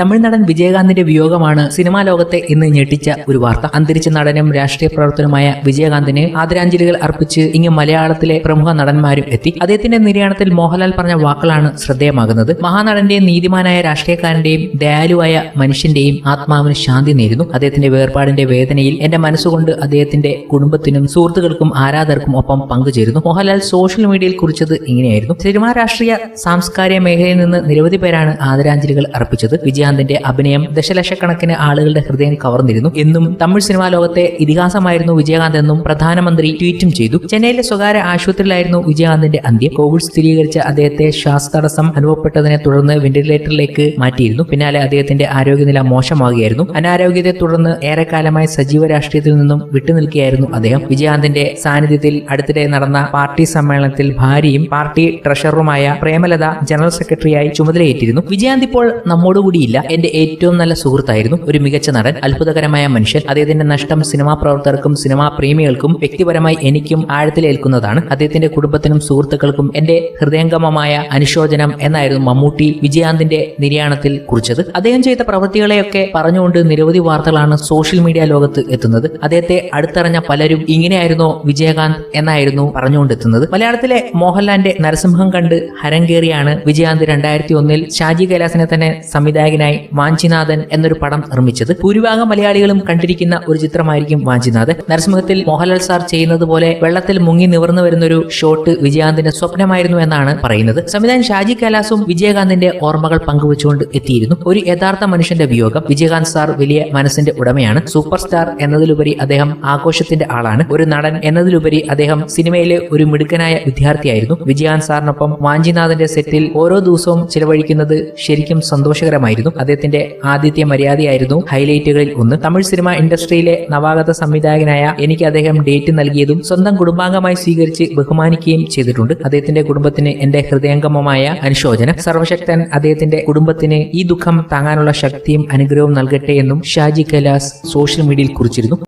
തമിഴ് നടൻ വിജയകാന്തിന്റെ വിയോഗമാണ് സിനിമാ ലോകത്തെ ഇന്ന് ഞെട്ടിച്ച ഒരു വാർത്ത. അന്തരിച്ച നടനും രാഷ്ട്രീയ പ്രവർത്തനമായ വിജയകാന്തിന് ആദരാഞ്ജലികൾ അർപ്പിച്ച് ഇങ്ങ് മലയാളത്തിലെ പ്രമുഖ നടന്മാരും എത്തി. അദ്ദേഹത്തിന്റെ നിര്യാണത്തിൽ മോഹൻലാൽ പറഞ്ഞ വാക്കുകളാണ് ശ്രദ്ധേയമാകുന്നത്. മഹാനടന്റെയും നീതിമാനായ രാഷ്ട്രീയക്കാരന്റെയും ദയാലുവായ മനുഷ്യന്റെയും ആത്മാവിന് ശാന്തി നേരുന്നു. അദ്ദേഹത്തിന്റെ വേർപാടിന്റെ വേദനയിൽ എന്റെ മനസ്സുകൊണ്ട് അദ്ദേഹത്തിന്റെ കുടുംബത്തിനും സുഹൃത്തുക്കൾക്കും ആരാധകർക്കും ഒപ്പം പങ്കുചേരുന്നു. മോഹൻലാൽ സോഷ്യൽ മീഡിയയിൽ കുറിച്ചത് ഇങ്ങനെയായിരുന്നു. സിനിമാ രാഷ്ട്രീയ സാംസ്കാരിക മേഖലയിൽ നിന്ന് നിരവധി പേരാണ് ആദരാഞ്ജലികൾ അർപ്പിച്ചത്. വിജയാന്തിന്റെ അഭിനയം ദശലക്ഷക്കണക്കിന് ആളുകളുടെ ഹൃദയം കവർന്നിരുന്നു. എന്നും തമിഴ് സിനിമാ ലോകത്തെ ഇതിഹാസമായിരുന്നു വിജയകാന്ത് എന്നും പ്രധാനമന്ത്രി ട്വീറ്റും ചെയ്തു. ചെന്നൈയിലെ സ്വകാര്യ ആശുപത്രിയിലായിരുന്നു വിജയകാന്തിന്റെ അന്ത്യം. കോവിഡ് സ്ഥിരീകരിച്ച അദ്ദേഹത്തെ ശ്വാസതടസ്സം അനുഭവപ്പെട്ടതിനെ തുടർന്ന് വെന്റിലേറ്ററിലേക്ക് മാറ്റിയിരുന്നു. പിന്നാലെ അദ്ദേഹത്തിന്റെ ആരോഗ്യനില മോശമാകുകയായിരുന്നു അനാരോഗ്യത്തെ തുടർന്ന് ഏറെക്കാലമായി സജീവ രാഷ്ട്രീയത്തിൽ നിന്നും വിട്ടുനിൽക്കുകയായിരുന്നു അദ്ദേഹം. വിജയകാന്തിന്റെ സാന്നിധ്യത്തിൽ അടുത്തിടെ നടന്ന പാർട്ടി സമ്മേളനത്തിൽ ഭാര്യയും പാർട്ടി ട്രഷററുമായ പ്രേമലത ജനറൽ സെക്രട്ടറിയായി ചുമതലയേറ്റിരുന്നു. വിജയാന്ത് ഇപ്പോൾ നമ്മോടുകൂടിയില്ല. എന്റെ ഏറ്റവും നല്ല സുഹൃത്തായിരുന്നു ഒരു മികച്ച നടൻ അത്ഭുതകരമായ മനുഷ്യൻ. അദ്ദേഹത്തിന്റെ നഷ്ടം സിനിമാ പ്രവർത്തകർക്കും സിനിമാ പ്രേമികൾക്കും വ്യക്തിപരമായി എനിക്കും ആഴത്തിലേൽക്കുന്നതാണ് അദ്ദേഹത്തിന്റെ കുടുംബത്തിനും സുഹൃത്തുക്കൾക്കും എന്റെ ഹൃദയംഗമമായ അനുശോചനം എന്നായിരുന്നു മമ്മൂട്ടി വിജയാന്തിന്റെ നിര്യാണത്തിൽ കുറിച്ചത്. അദ്ദേഹം ചെയ്ത പ്രവൃത്തികളെയൊക്കെ പറഞ്ഞുകൊണ്ട് നിരവധി വാർത്തകളാണ് സോഷ്യൽ മീഡിയ ലോകത്ത് എത്തുന്നത്. അദ്ദേഹത്തെ അടുത്തറിഞ്ഞ പലരും ഇങ്ങനെയായിരുന്നോ വിജയകാന്ത് എന്നായിരുന്നു പറഞ്ഞുകൊണ്ടെത്തുന്നത് മലയാളത്തിലെ മോഹൻലാലിന്റെ നരസിംഹം കണ്ട് ഹരം കേറിയാണ് വിജയാന്ത് രണ്ടായിരത്തി ഒന്നിൽ ഷാജി കൈലാസിനെ തന്നെ സംവിധായകനായി വാഞ്ചിനാഥൻ എന്നൊരു പടം നിർമ്മിച്ചത്. ഭൂരിഭാഗം മലയാളികളും കണ്ടിരിക്കുന്ന ഒരു ചിത്രമായിരിക്കും വാഞ്ചിനാഥൻ. നരസിംഹത്തിൽ മോഹൻലാൽ സാർ ചെയ്യുന്നത് പോലെ വെള്ളത്തിൽ മുങ്ങി നിവർന്നു വരുന്ന ഒരു ഷോട്ട് വിജയാന്തിന്റെ സ്വപ്നമായിരുന്നു എന്നാണ് പറയുന്നത്. സംവിധായകൻ ഷാജി കലാസും വിജയകാന്തിന്റെ ഓർമ്മകൾ പങ്കുവച്ചുകൊണ്ട് എത്തിയിരുന്നു. ഒരു യഥാർത്ഥ മനുഷ്യന്റെ വിയോഗം വിജയകാന്ത് സാർ വലിയ മനസ്സിന്റെ ഉടമയാണ്. സൂപ്പർ സ്റ്റാർ എന്നതിലുപരി അദ്ദേഹം ആഘോഷത്തിന്റെ ആളാണ്. ഒരു നടൻ എന്നതിലുപരി അദ്ദേഹം സിനിമയിലെ ഒരു മിടുക്കനായ വിദ്യാർത്ഥിയായിരുന്നു. വിജയകാന്ത് സാറിനൊപ്പം വാഞ്ചിനാഥന്റെ സെറ്റിൽ ഓരോ ദിവസവും ചിലവഴിക്കുന്നത് ശരിക്കും സന്തോഷകരമായിരുന്നു. അദ്ദേഹത്തിന്റെ ആദ്യത്തെ മര്യാദയായിരുന്നു ഹൈലൈറ്റുകളിൽ ഒന്ന്. തമിഴ് സിനിമ ഇൻഡസ്ട്രിയിലെ നവാഗത സംവിധായകനായ എനിക്ക് അദ്ദേഹം ഡേറ്റ് നൽകിയതും സ്വന്തം കുടുംബാംഗമായി സ്വീകരിച്ച് ബഹുമാനിക്കുകയും ചെയ്തിട്ടുണ്ട്. അദ്ദേഹത്തിന്റെ കുടുംബത്തിന് എന്റെ ഹൃദയംഗമമായ അനുശോചനം. സർവശക്തൻ അദ്ദേഹത്തിന്റെ കുടുംബത്തിന് ഈ ദുഃഖം താങ്ങാനുള്ള ശക്തിയും അനുഗ്രഹവും നൽകട്ടെ എന്നും ഷാജി കൈലാസ് സോഷ്യൽ മീഡിയയിൽ കുറിച്ചിരുന്നു.